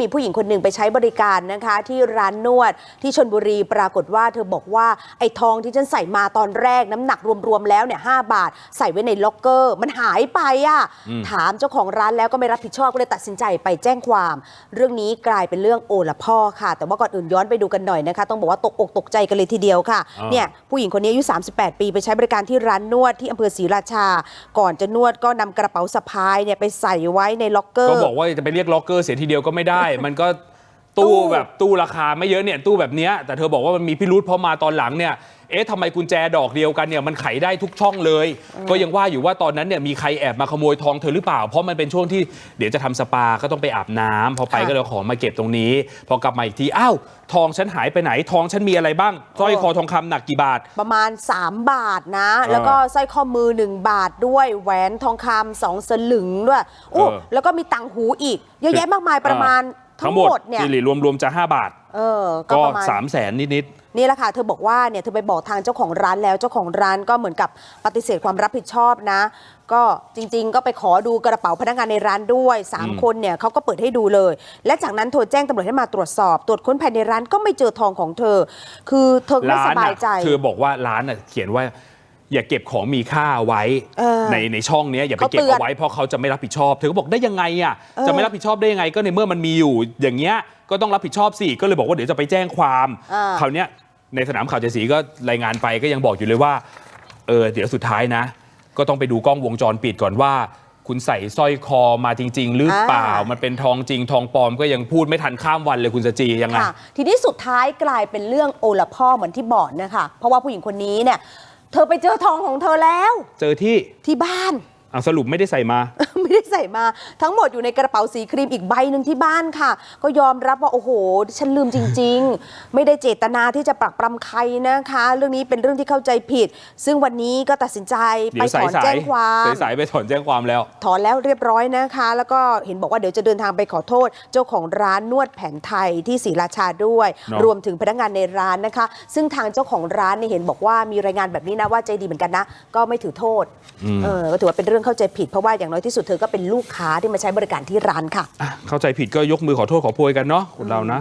มีผู้หญิงคนหนึ่งไปใช้บริการนะคะ ที่ร้านนวดที่ชนบุรีปรากฏว่าเธอบอกว่าไอ้ทองที่ฉันใส่มาตอนแรกน้ำหนักรวมๆแล้วเนี่ยหบาท ใส่ไว้ในล็อกเกอร์ มันหายไปอะถามเจ้าของร้านแล้วก็ไม่รับผิดชอบก็เลยตัดสินใจไปแจ้งความ เรื่องนี้กลายเป็นเรื่องโอละพ่อค่ะ แต่ว่าก่อนอื่นย้อนไปดูกันหน่อยนะคะ ต้องบอกว่าตกอกตกใจกันเลยทีเดียวค่ะอ่าเนี่ยผู้หญิงคนนี้อายุ 38 ปีไปใช้บริการที่ร้านนวดที่อำเภอศรีราชา ก่อนจะนวดก็นำกระเป๋าสะพายเนี่ยไปใส่ไว้ในล็อกเกอร์ก็บอกว่าจะไปเรียกล็อกเกอร์เสียทีเดียวก็ไม่ได้มันก็ ตู้ตู้แบบตู้ราคาไม่เยอะเนี่ยตู้แบบเนี้ยแต่เธอบอกว่ามันมีพิรุษเพราะมาตอนหลังเนี่ยเอ๊ะทำไมกุญแจดอกเดียวกันเนี่ยมันไขได้ทุกช่องเลย ก็ยังว่าอยู่ว่าตอนนั้นเนี่ยมีใครแอบมาขโมยทองเธอหรือเปล่า เพราะมันเป็นช่วงที่เดี๋ยวจะทำสปาก็ต้องไปอาบน้ำพอไปค่ะก็เลยเอาของมาเก็บตรงนี้ พอกลับมาอีกทีอ้าวทองฉันหายไปไหนทองฉันมีอะไรบ้างสร้อยเออคอทองคำหนักกี่บาท ประมาณ 3 บาทนะ แล้วก็สร้อยข้อมือ 1 บาทด้วย แหวนทองคำสองสลึงด้วยโอ้เออแล้วก็มีต่างหูอีก เยอะแยะมากมายประมาณ ทั้งหมดเนี่ยสิริรวมๆจะ 5 บาท เออ ก็ก็ประมาณ3 0 0แสนนิดนี่แหละค่ะ เธอบอกว่าเนี่ยเธอไปบอกทางเจ้าของร้านแล้วเจ้าของร้านก็เหมือนกับปฏิเสธความรับผิดชอบนะ ก็จริง ๆ ก็ไปขอดูกระเป๋าพนักงานในร้านด้วยอืม3คนเนี่ยเขาก็เปิดให้ดูเลย และจากนั้นโทรแจ้งตำรวจให้มาตรวจสอบ ตรวจค้นภายในร้านก็ไม่เจอทองของเธอ คือเธอๆไม่สร้านบาน่ะยใจ เธอบอกว่าร้านน่ะเขียนว่า อย่าเก็บของมีค่าไว้เออในในช่องเนี้ยอย่าไปเขาเก็บเตือนเอาไว้เพราะเขาจะไม่รับผิดชอบ เธอก็บอกได้ยังไงอะเออจะไม่รับผิดชอบได้ยังไงก็ในเมื่อมันมีอยู่อย่างเงี้ยก็ต้องรับผิดชอบสิก็เลยบอกว่าเดี๋ยวจะไปแจ้งความอ่าคราวเนี้ยในสนามข่าวเจดสีก็รายงานไปก็ยังบอกอยู่เลยว่าเออเดี๋ยวสุดท้ายนะ ก็ต้องไปดูกล้องวงจรปิดก่อนว่า คุณใส่สร้อยคอมาจริง ๆ หรือเปล่ามันเป็นทองจริงทองปลอมก็ยังพูดไม่ทันข้ามวันเลยคุณสจียังไง ค่ะทีนี้สุดท้ายกลายเป็นเรื่องโอละพ่อเหมือนที่บอกนะคะ เพราะว่าผู้หญิงคนนี้เนี่ย เธอไปเจอทองของเธอแล้ว เจอที่ที่บ้าน อะสรุปไม่ได้ใส่มา ไม่ได้ใส่มา ทั้งหมดอยู่ในกระเป๋าสีครีมอีกใบหนึ่งที่บ้านค่ะ ก็ยอมรับว่าโอ้โห ฉันลืมจริง ๆ ไม่ได้เจตนาที่จะปรักปรำใครนะคะ เรื่องนี้เป็นเรื่องที่เข้าใจผิด ซึ่งวันนี้ก็ตัดสินใจเดี๋ไปยวถสายอนสาแจ้ยงความสายสายไปถอนแจ้งความแล้ว ถอนแล้วเรียบร้อยนะคะ แล้วก็เห็นบอกว่าเดี๋ยวจะเดินทางไปขอโทษ เจ้าของร้านนวดแผนไทยที่ศรีราชาด้วยเนอะรวมถึงพนักงานในร้านนะคะ ซึ่งทางเจ้าของร้านเนี่ยเห็นบอกว่ามีรายงานแบบนี้นะว่าใจดีเหมือนกันนะ ก็ไม่ถือโทษเออก็ถือว่าเป็นเรื่องเข้าใจผิดเพราะว่าอย่างน้อยที่สุดเธอก็เป็นลูกค้าที่มาใช้บริการที่ร้านค่ะอะ เข้าใจผิดก็ยกมือขอโทษขอโพยกันเนาะคนเรานะ